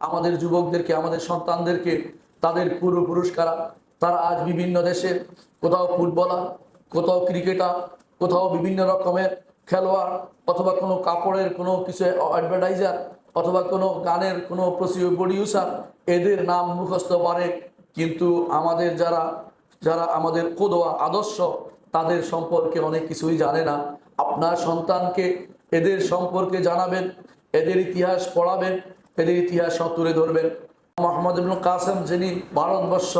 আমাদের যুবকদেরকে, আমাদের সন্তানদেরকে, তাদের পূর্বপুরুষ তারা আজ বিভিন্ন দেশে কোথাও ফুটবলার, কোথাও ক্রিকেটার, কোথাও বিভিন্ন রকমের খেলোয়াড় অথবা কোনো কাপড়ের কোনো কিছু অ্যাডভার্টাইজার অথবা কোনো গানের কোনো প্রডিউসার এদের নাম মুখস্থ পারে কিন্তু আমাদের যারা যারা আমাদের কোদোয়া আদর্শ, তাদের সম্পর্কে অনেক কিছুই জানে না। আপনার সন্তানকে এদের সম্পর্কে জানাবেন, এদের ইতিহাস পড়াবেন এদের ইতিহাস তুলে ধরবেন। মোহাম্মদ ইবনুল কাসেম যিনি ভারতবর্ষ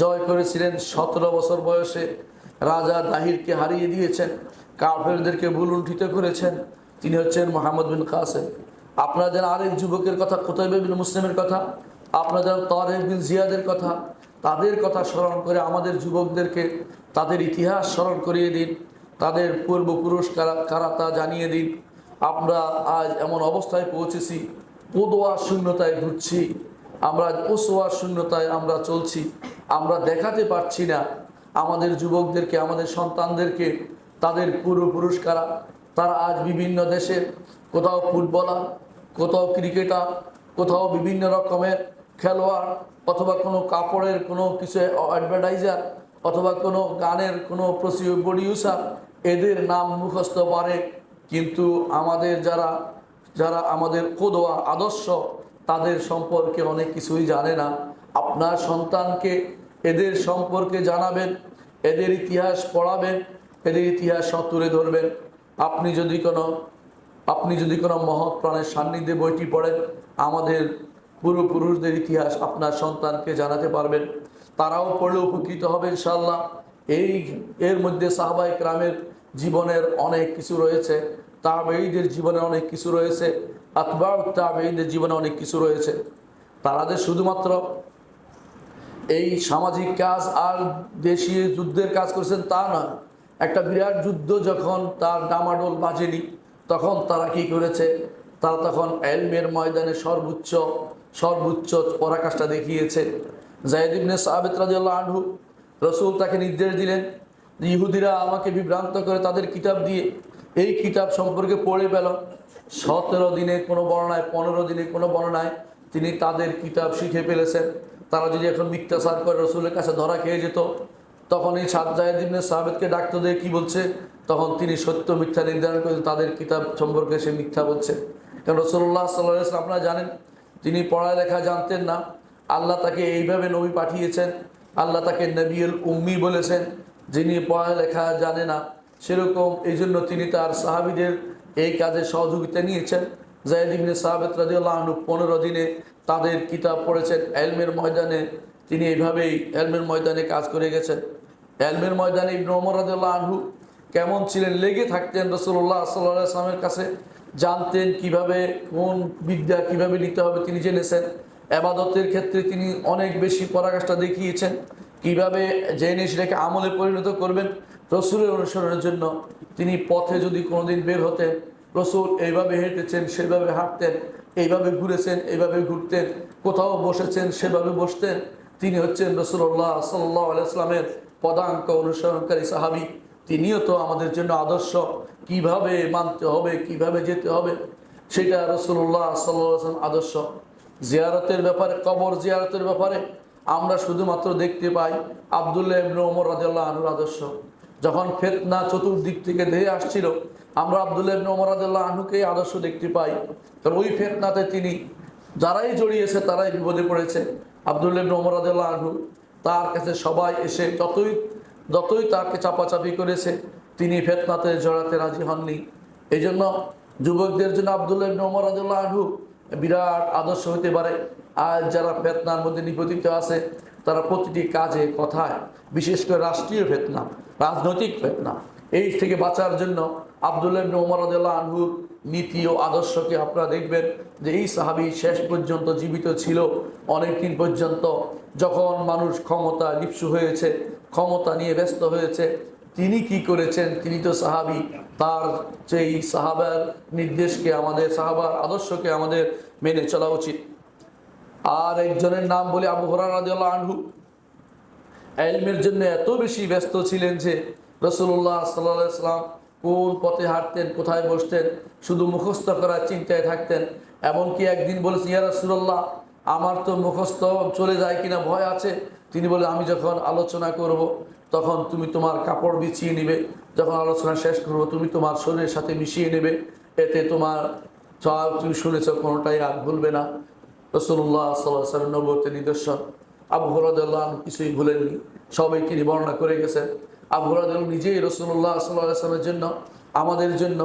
জয় করেছিলেন সতেরো বছর বয়সে, রাজা দাহিরকে হারিয়ে দিয়েছেন, কাফেরদেরকে ভুলুণ্ঠিত করেছেন, তিনি হচ্ছেন মোহাম্মদ বিন কাসেম। আপনারা যারা আরেক যুবকের কথা কোথায় বিন মুসলিমের কথা, আপনারা যারা তারেক বিন জিয়াদের কথা, তাদের কথা স্মরণ করে আমাদের যুবকদেরকে তাদের ইতিহাস স্মরণ করিয়ে দিন, তাদের পূর্বপুরুষ কারা কারা তা জানিয়ে দিন। আমরা আজ এমন অবস্থায় পৌঁছেছি পদোয়া শূন্যতায় ঘুরছি, আমরা ওসোয়া শূন্যতায় আমরা চলছি, আমরা দেখাতে পারছি না। আমাদের যুবকদেরকে, আমাদের সন্তানদেরকে, তাদের পূর্বপুরুষ কারা তারা আজ বিভিন্ন দেশে কোথাও ফুটবলার, কোথাও ক্রিকেটার, কোথাও বিভিন্ন রকমের খেলোয়াড় অথবা কোনো কাপড়ের কোনো কিছু অ্যাডভার্টাইজার অথবা কোনো গানের কোনো প্রডিউসার এদের নাম মুখস্থ পারে কিন্তু আমাদের যারা যারা আমাদের কোদোয়া আদর্শ, তাদের সম্পর্কে অনেক কিছুই জানে না। আপনার সন্তানকে এদের সম্পর্কে জানাবেন, এদের ইতিহাস পড়াবেন, এদের ইতিহাস তুলে ধরবেন। আপনি যদি কোনো, আপনি যদি কোনো মহৎ প্রাণের সান্নিধ্যে বইটি পড়েন, আমাদের পূর্বপুরুষদের ইতিহাস আপনার সন্তানকে জানাতে পারবেন। তারাও পড়লে উপকৃত হবে ইনশাল্লাহ এই, এর মধ্যে সাহবাই গ্রামের জীবনের অনেক কিছু রয়েছে তাবেইদের জীবনে অনেক কিছু রয়েছে আতবা তাবেইদের জীবনে অনেক কিছু রয়েছে। তারা যে শুধুমাত্র এই সামাজিক কাজ আর দেশীয় যুদ্ধের কাজ করেছেন তা নয়, একটা বিরাট যুদ্ধ যখন তার ডামাডোল বাজেনি, তখন তারা কি করেছে? তারা তখন এলমের ময়দানে সর্বোচ্চ সর্বোচ্চ পরাকাষ্ঠা দেখিয়েছে। জায়দ ইবনে সাহাবেদ রাদিয়াল্লাহু আনহু রসুল তাকে নির্দেশ দিলেন ইহুদিরা আমাকে বিভ্রান্ত করে তাদের কিতাব দিয়ে এই কিতাব সম্পর্কে পড়ে পেল। সতেরো দিনে কোনো বর্ণায়, পনেরো দিনে কোনো বর্ণায় তিনি তাদের কিতাব শিখে ফেলেছেন। তারা যদি এখন মিথ্যাচার করে রসুলের কাছে ধরা খেয়ে যেত, তখন এই সাদ জাহেদিনে সাহাবেদকে ডাকতে দিয়ে, কী বলছে? তখন তিনি সত্য মিথ্যা নির্ধারণ করে তাদের কিতাব সম্পর্কে সে মিথ্যা বলছে। কারণ রসুল্লাহ সাল্লাহ আপনারা জানেন, তিনি পড়ালেখা জানতেন না। আল্লাহ তাকে এইভাবে নবী পাঠিয়েছেন। আল্লাহ তাকে নবিউল উম্মি বলেছেন। যিনি পড়ালেখা জানে না, সেরকম এই জন্য তিনি তার সাহাবিদের এই কাজে সহযোগিতা নিয়েছেন। জায়দ সাহাবেদ রাজিউল্লাহ পনেরো দিনে তাদের কিতাব পড়েছেন। এলমের ময়দানে তিনি এইভাবেই এলমের ময়দানে কাজ করে গেছেন। এলমের ময়দানে ইবনে ওমর রাজিউল্লাহ আনহু কেমন ছিলেন, লেগে থাকতেন রসুল্লাহ সাল্লাহ আসলামের কাছে? জানতেন কীভাবে, কোন বিদ্যা কীভাবে নিতে হবে তিনি জেনেছেন। আবাদতের ক্ষেত্রে তিনি অনেক বেশি পরাকাষ্ঠা দেখিয়েছেন। কীভাবে যে সেটাকে আমলে পরিণত করবেন? রসুলের অনুসরণের জন্য তিনি পথে যদি কোনোদিন বের হতেন, রসুল এইভাবে হেঁটেছেন, সেভাবে হাঁটতেন, এইভাবে ঘুরেছেন, এইভাবে ঘুরতেন, কোথাও বসেছেন, সেভাবে বসতেন, তিনি হচ্ছেন রসুল্লাহ সাল্লাহ আলাইসলামের পদাঙ্ক অনুসরণকারী সাহাবি। তিনিও তো আমাদের জন্য আদর্শ। কীভাবে মানতে হবে, কীভাবে যেতে হবে, সেটা রসুল্লাহ সাল্লাম আদর্শ। জিয়ারতের ব্যাপারে, কবর জিয়ারতের ব্যাপারে আমরা শুধুমাত্র দেখতে পাই আবদুল্লাহ ইবনে ওমর রাজিয়াল্লাহ আনুর আদর্শ। যখন ফেতনা চতুর্দিক থেকে ধেয়ে আসছিল, আমরা আবদুল্লাহ ইবনে ওমর রাজিয়াল্লাহ আনুকে আদর্শ দেখতে পাই। কারণ ওই ফেতনাতে তিনি যারাই জড়িয়েছে তারাই বিপদে পড়েছে। আবদুল্লাহ ইবনে ওমর রাজিয়াল্লাহ আনহু তার কাছে সবাই এসে যতই যতই তাকে চাপাচাপি করেছে, তিনি ফেতনাতে জড়াতে রাজি হননি। এই জন্য যুবকদের জন্য আবদুল্লাহ ইবনে ওমর রাজিয়াল্লাহ আনহু বিরাট আদর্শ হতে পারে। আর যারা ফেতনার মধ্যে নিপতিত আছে, তারা প্রতিটি কাজে কথায়, বিশেষ করে রাষ্ট্রীয় ফেতনা, রাজনৈতিক ফেতনা, এই থেকে বাঁচার জন্য আবদুল্লাহ ওমর রাদিয়াল্লাহু আনহুর নীতি ও আদর্শকে আপনারা দেখবেন যে এই সাহাবি শেষ পর্যন্ত জীবিত ছিল। অনেক দিন পর্যন্ত যখন মানুষ ক্ষমতা লিপ্সু হয়েছে, ক্ষমতা নিয়ে ব্যস্ত হয়েছে, তিনি কি করেছেন? তিনি তো সাহাবি। তার সেই সাহাবার নির্দেশকে আমাদের, সাহাবার আদর্শকে আমাদের মেনে চলা উচিত। আর একজনের নাম বলে আবু রাদিয়াল্লাহু আনহু। এলমের জন্য এত বেশি ব্যস্ত ছিলেন যে রসুল্লাহ সাল্লাম কোন পথে হাঁটতেন, কোথায় বসতেন, শুধু মুখস্থ করার চিন্তায় থাকতেন। এমনকি একদিন বলেছে ইয়া রসুল্লাহ আমার তো মুখস্থ চলে যায় কিনা ভয় আছে। তিনি বলে, আমি যখন আলোচনা করব, তখন তুমি তোমার কাপড় বিছিয়ে নেবে। যখন আলোচনা শেষ করব, তুমি তোমার শরীরের সাথে মিশিয়ে নেবে। এতে তোমার যা তুমি শুনেছ, কোনোটাই আর ভুলবে না। রসুল্লাহ সাল্লাহ নবতের নিদর্শন। আবু হরাদুল্লাহ কিছুই ভুলেননি। সবাই তিনি বর্ণনা করে গেছেন। আবু হরাদুল্লাহ নিজেই রসুল্লাহ সাল্লাহামের জন্য, আমাদের জন্য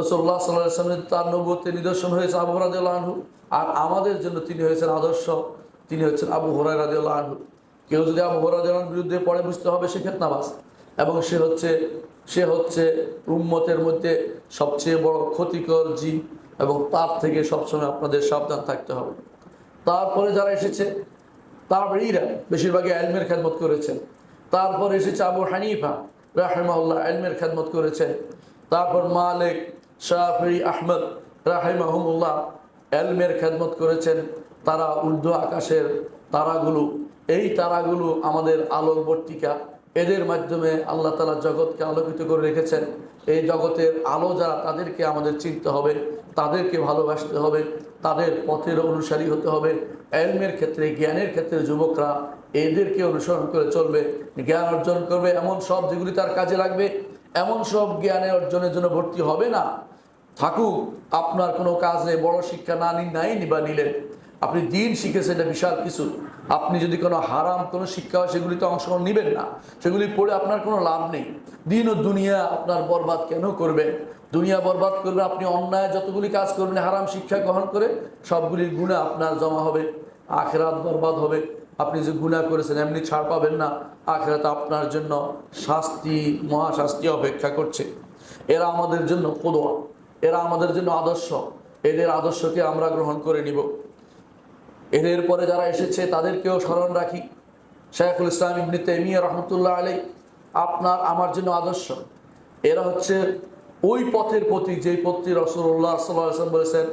রসুল্লাহ সাল্লাহ তার নবতের নিদর্শন হয়েছে আবু হরাদুল্লাহ আর আমাদের জন্য তিনি হয়েছেন আদর্শ। তিনি হচ্ছেন আবু হরাই রাজিউল্লাহ আনহু। কেউ যদি আবু হরাদুল্লাহর বিরুদ্ধে পড়ে, বুঝতে হবে সে খেতনাবাস এবং সে হচ্ছে সে হচ্ছে উম্মতের মধ্যে সবচেয়ে বড় ক্ষতিকর জীব এবং তার থেকে সবসময় আপনাদের সাবধান থাকতে হবে। তারপরে যারা এসেছে তাবড়িরা বেশিরভাগই আলমের খেদমত করেছেন। তারপর এসেছে আবু হানিফা রাহেমাউল্লাহ আলমের খেদমত করেছেন। তারপর মালিক শাহি আহমদ রাহেমাহমুল্লাহ এলমের খেদমত করেছেন। তারা ঊর্ধ্ব আকাশের তারাগুলো, এই তারাগুলো আমাদের আলোকবর্তিকা। এদের মাধ্যমে আল্লাহ তালা জগৎকে আলোকিত করে রেখেছেন। এই জগতের আলো যারা তাদেরকে আমাদের চিনতে হবে, তাদেরকে ভালোবাসতে হবে। তাদের পথের অনুসারী হতে হবে। এলমের ক্ষেত্রে, জ্ঞানের ক্ষেত্রে যুবকরা এদেরকে অনুসরণ করে চলবে, জ্ঞান অর্জন করবে। এমন সব যেগুলি তার কাজে লাগবে, এমন সব জ্ঞানে অর্জনের জন্য ভর্তি হবে না। থাকুক, আপনার কোনো কাজে বড় শিক্ষা না নিন নাই বা নিলেন। আপনি দিন শিখেছেন এটা বিশাল কিছু। আপনি যদি কোনো হারাম, কোনো শিক্ষা হয় সেগুলিতে অংশগ্রহণ নেবেন না। সেগুলি পড়ে আপনার কোনো লাভ নেই। দিন ও দুনিয়া আপনার বরবাদ কেন করবেন দুনিয়া বরবাদ করবে আপনি অন্যায় যতগুলি কাজ করবেন, হারাম শিক্ষা গ্রহণ করে সবগুলির গুণা আপনার জমা হবে। আখেরাত বরবাদ হবে। আপনি যে গুণা করেছেন, এমনি ছাড় পাবেন না। আখেরাত আপনার জন্য শাস্তি, মহাশাস্তি অপেক্ষা করছে। এরা আমাদের জন্য কোদোয়া। এরা আমাদের জন্য আদর্শ। এদের আদর্শকে আমরা গ্রহণ করে নিব। এদের পরে যারা এসেছে, তাদেরকেও স্মরণ রাখি। শেখুল ইসলাম ইবনি তেমিয়া রহমতুল্লাহ আলী আপনার, আমার জন্য আদর্শ। এরা হচ্ছে ওই পথের প্রতীক যেই পথটি রসুল্লাহ সাল্লাম বলেছেন,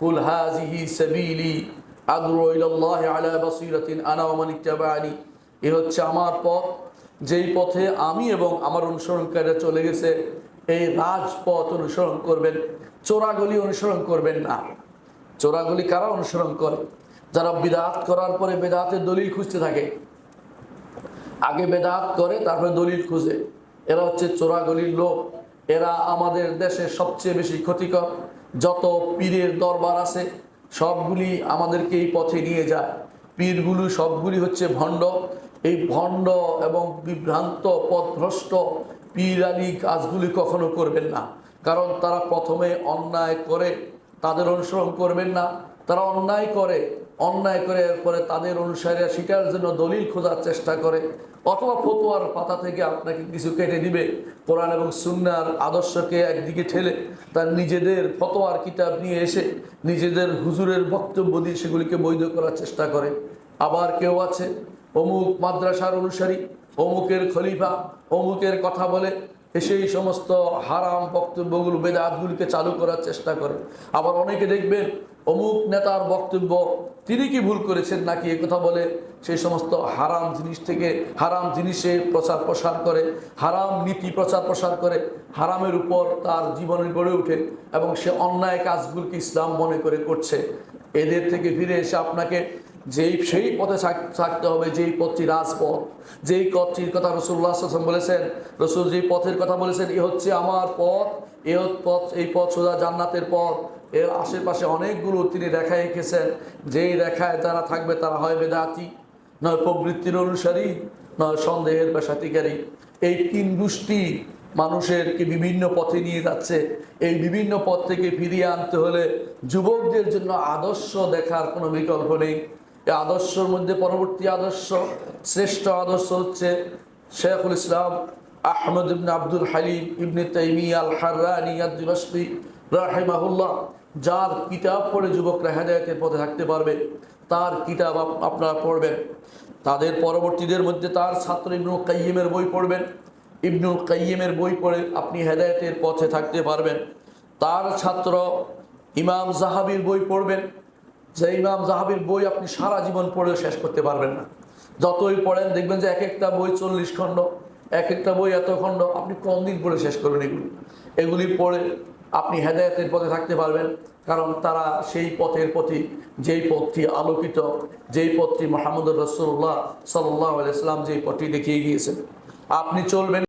কুল হাজিহি সাবিলি আদুল্লাহ আলা বাসিরাতিন আনা ওমান ইত্তাবানি এ হচ্ছে আমার পথ, যেই পথে আমি এবং আমার অনুসরণকারীরা চলে গেছে, এই রাজপথ অনুসরণ করবেন, চোরাগলি অনুসরণ করবেন না। চোরাগলি কারা অনুসরণ করে? যারা বিদাত করার পরে বেদাতের দলিল খুঁজতে থাকে, আগে বেদাত করে, তারপরে দলিল খুঁজে। এরা হচ্ছে চোরাগলির লোক। এরা আমাদের দেশের সবচেয়ে বেশি ক্ষতিকর। যত পীরের দরবার আছে, সবগুলি আমাদেরকে এই পথে নিয়ে যায়। পীরগুলো সবগুলি হচ্ছে ভণ্ড। এই ভণ্ড এবং বিভ্রান্ত, পথভ্রষ্ট পীরানি কাজগুলি কখনো করবেন না। কারণ তারা প্রথমে অন্যায় করে, তাদের অনুসরণ করবেন না। তারা অন্যায় করে অন্যায় করে এরপরে তাদের অনুসারীরা সেটার জন্য দলিল খোঁজার চেষ্টা করে, অথবা ফতোয়ার পাতা থেকে আপনাকে কিছু কেটে দিবে কোরআন এবং সুন্নার আদর্শকে একদিকে ঠেলে তার নিজেদের ফতোয়ার কিতাব নিয়ে এসে নিজেদের হুজুরের বক্তব্য দিয়ে সেগুলিকে বৈধ করার চেষ্টা করে। আবার কেউ আছে, অমুক মাদ্রাসার অনুসারী, অমুকের খলিফা, অমুকের কথা বলে সেই সমস্ত হারাম বক্তব্যগুলো, বেদাতগুলিকে চালু করার চেষ্টা করে। আবার অনেকে দেখবেন, অমুক নেতার বক্তব্য তিনি কি ভুল করেছেন নাকি কথা বলে, সেই সমস্ত হারাম জিনিস থেকে, হারাম জিনিসে প্রচার প্রসার করে, হারাম নীতি প্রচার প্রসার করে, হারামের উপর তার জীবনে গড়ে ওঠে এবং সে অন্যায় কাজগুলিকে ইসলাম মনে করে করছে। এদের থেকে ফিরে এসে আপনাকে যেই, সেই পথে থাকতে হবে, যেই পথটি রাজপথ, যেই পথটির কথা রসুল্লাহ বলেছেন, রসুল যেই পথের কথা বলেছেন, এ হচ্ছে আমার পথ, এ পথ, এই পথ সোজা জান্নাতের পথ। এর আশেপাশে অনেকগুলো তিনি রেখায় এঁকেছেন, যেই রেখায় যারা থাকবে তারা হয় বেদাতি, নয় প্রবৃত্তির অনুসারী, নয় সন্দেহের সাথীকারী এই তিন গোষ্ঠী মানুষেরকে বিভিন্ন পথে নিয়ে যাচ্ছে। এই বিভিন্ন পথ থেকে ফিরিয়ে আনতে হলে যুবকদের জন্য আদর্শ দেখার কোনো বিকল্প নেই। এই আদর্শের মধ্যে পরবর্তী আদর্শ, শ্রেষ্ঠ আদর্শ হচ্ছে শেখুল ইসলাম আহমদ ইবনে আব্দুল হালিম ইবনে তাইমি আল হার্রানি আদিবাসী রাহেমাহুল্লাহ, যার কিতাব পড়ে যুবকরা হেদায়তের পথে থাকতে পারবে, তার কিতাব আপ- আপনারা পড়বেন। তাদের পরবর্তীদের মধ্যে তার ছাত্র ইবনুল কাইয়িমের বই পড়বেন। ইবনুল কাইয়িমের বই পড়ে আপনি হেদায়তের পথে থাকতে পারবেন। তার ছাত্র ইমাম জাহাবির বই পড়বেন। যে ইমাম জাহাবির বই আপনি সারা জীবন পড়েও শেষ করতে পারবেন না। যতই পড়েন দেখবেন যে এক একটা বই চল্লিশ খণ্ড এক একটা বই এত খণ্ড, আপনি কম দিন পড়ে শেষ করবেন এগুলি। এগুলি পড়ে আপনি হেদায়তের পথে থাকতে পারবেন, কারণ তারা সেই পথের প্রতি, যেই পথটি আলোকিত, যেই পথটি মাহমুদুর রসুল্লাহ সাল্লাহ ইসলাম যেই পথটি দেখিয়ে গিয়েছেন। আপনি চলবেন